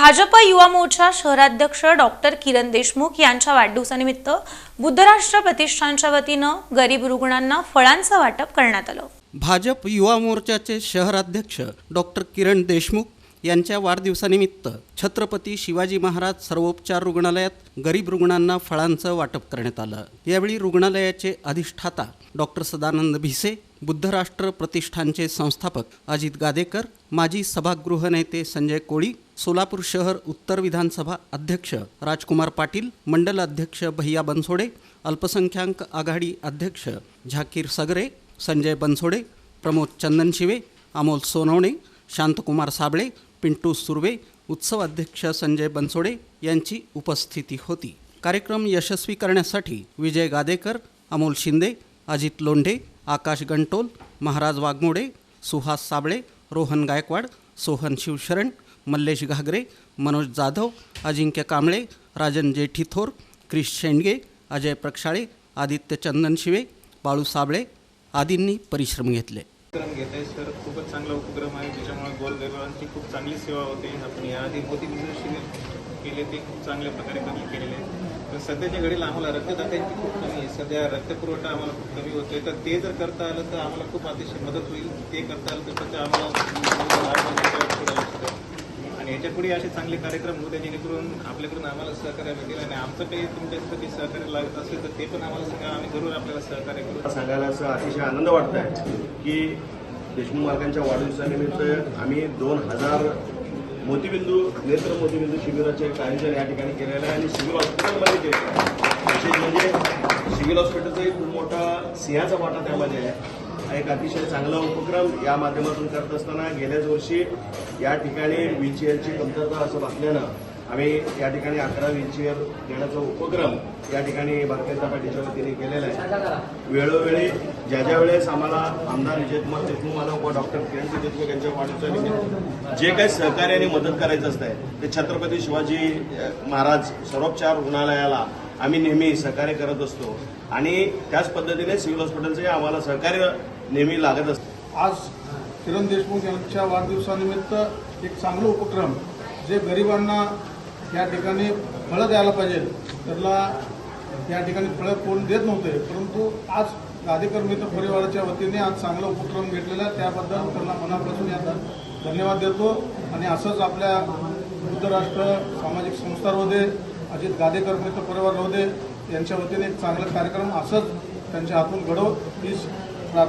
भाजप युवा मोर्चा शहराध्यक्ष डॉक्टर किरण देशमुख यांच्या वाढदिवसानिमित्त बुद्धराष्ट्र प्रतिष्ठानच्या वतीनं गरीब रुग्णांना फळांचं वाटप करण्यात आलं. भाजप युवा मोर्चाचे शहराध्यक्ष डॉक्टर किरण देशमुख यांच्या वाढदिवसानिमित्त छत्रपती शिवाजी महाराज सर्वोपचार रुग्णालयात गरीब रुग्णांना फळांचं वाटप करण्यात आलं. यावेळी रुग्णालयाचे अधिष्ठाता डॉक्टर सदानंद भिसे बुद्धराष्ट्र प्रतिष्ठानचे संस्थापक अजित गादेकर माजी सभागृह नेते संजय कोळी सोलापूर शहर उत्तर विधानसभा अध्यक्ष राजकुमार पाटील मंडल अध्यक्ष भैया बनसोडे अल्पसंख्याक आघाडी अध्यक्ष झाकीर सगरे संजय बनसोडे प्रमोद चंदनशिवे अमोल सोनवणे शांतकुमार साबळे पिंटू सुर्वे उत्सव अध्यक्ष संजय बनसोडे यांची उपस्थिती होती. कार्यक्रम यशस्वी करण्यासाठी विजय गादेकर अमोल शिंदे अजित लोंढे आकाश गंटोल महाराज वाघमोडे सुहास साबळे रोहन गायकवाड सोहन शिवशरण मल्लेश घागरे मनोज जाधव अजिंक्य कांबळे राजन जेठीथोर क्रिश शेंडगे अजय प्रक्षाळे आदित्य चंदनशिवे बाळू साबळे आदींनी परिश्रम घेतले. उपक्रम घेत आहे सर. खूपच चांगला उपक्रम आहे. ज्याच्यामुळे गोरगरिबांची खूप चांगली सेवा होते. आपण याआधी मोदी बिझनेस शिबिर केले ते खूप चांगल्या प्रकारे कमी केलेले आहे तर सध्याच्या घडीला आम्हाला रक्तदात्यांची खूप कमी आहे. सध्या रक्तपुरवठा आम्हाला खूप कमी होतोय. तर ते जर करता आलं तर आम्हाला खूप अतिशय मदत होईल. ते करता आलं तर आम्हाला याच्यापुढे असे चांगले कार्यक्रम होते जेणेकरून आपल्याकडून आम्हाला सहकार्य भेटेल आणि आमचं काही तुमच्यासाठी सहकार्य लागत असेल तर ते पण आम्हाला सांगा. आम्ही जरूर आपल्याला सहकार्य करू. सांगायला असं अतिशय आनंद वाटत आहे की देशमुख मालकांच्या वाढदिवसानिमित्त आम्ही दोन हजार मोतीबिंदू नेत्र मोतीबिंदू शिबिराचे आयोजन या ठिकाणी केलेलं आहे आणि सिव्हिल हॉस्पिटलमध्ये केलेलं आहे विशेष म्हणजे सिव्हिल हॉस्पिटलचाही खूप मोठा सिंहाचा वाटा त्यामध्ये आहे. हा एक अतिशय चांगला उपक्रम या माध्यमातून करत असताना गेल्याच वर्षी या ठिकाणी व्हीलचेअरची कमतरता असं भासल्यानं आम्ही या ठिकाणी अकरा व्हीलचेअर देण्याचा उपक्रम या ठिकाणी भारतीय जनता पार्टीच्या वतीने केलेला आहे. वेळोवेळी ज्या ज्या वेळेस आम्हाला आमदार विजयकुमार देशमुख मला व डॉक्टर किरण देशमुख यांच्या वाढदिवसानिमित्त जे काही सहकार्याने मदत करायचं असतंय ते छत्रपती शिवाजी महाराज सर्वोपचार रुग्णालयाला आम्ही नेहमी सहकार्य करत असतो. आणि त्याच पद्धतीने सिव्हिल हॉस्पिटलचे आम्हाला सहकार्य नेहमी लागत असत. आज किरण देशमुख यांच्या वाढदिवसानिमित्त एक चांगलं उपक्रम जे गरिबांना या ठिकाणी फळं द्यायला पाहिजे त्याला या ठिकाणी फळं कोण देत नव्हते परंतु आज गादेकर मित्र परिवाराच्या वतीने आज चांगला उपक्रम घेतलेला आहे. त्याबद्दल त्यांना मनापासून याचा धन्यवाद देतो. आणि असंच आपल्या वृद्धराष्ट्र सामाजिक संस्था होते अजित गादेकर मित्र परिवार होते यांच्या वतीने एक चांगला कार्यक्रम असंच त्यांच्या हातून घडव हीच प्रार्थना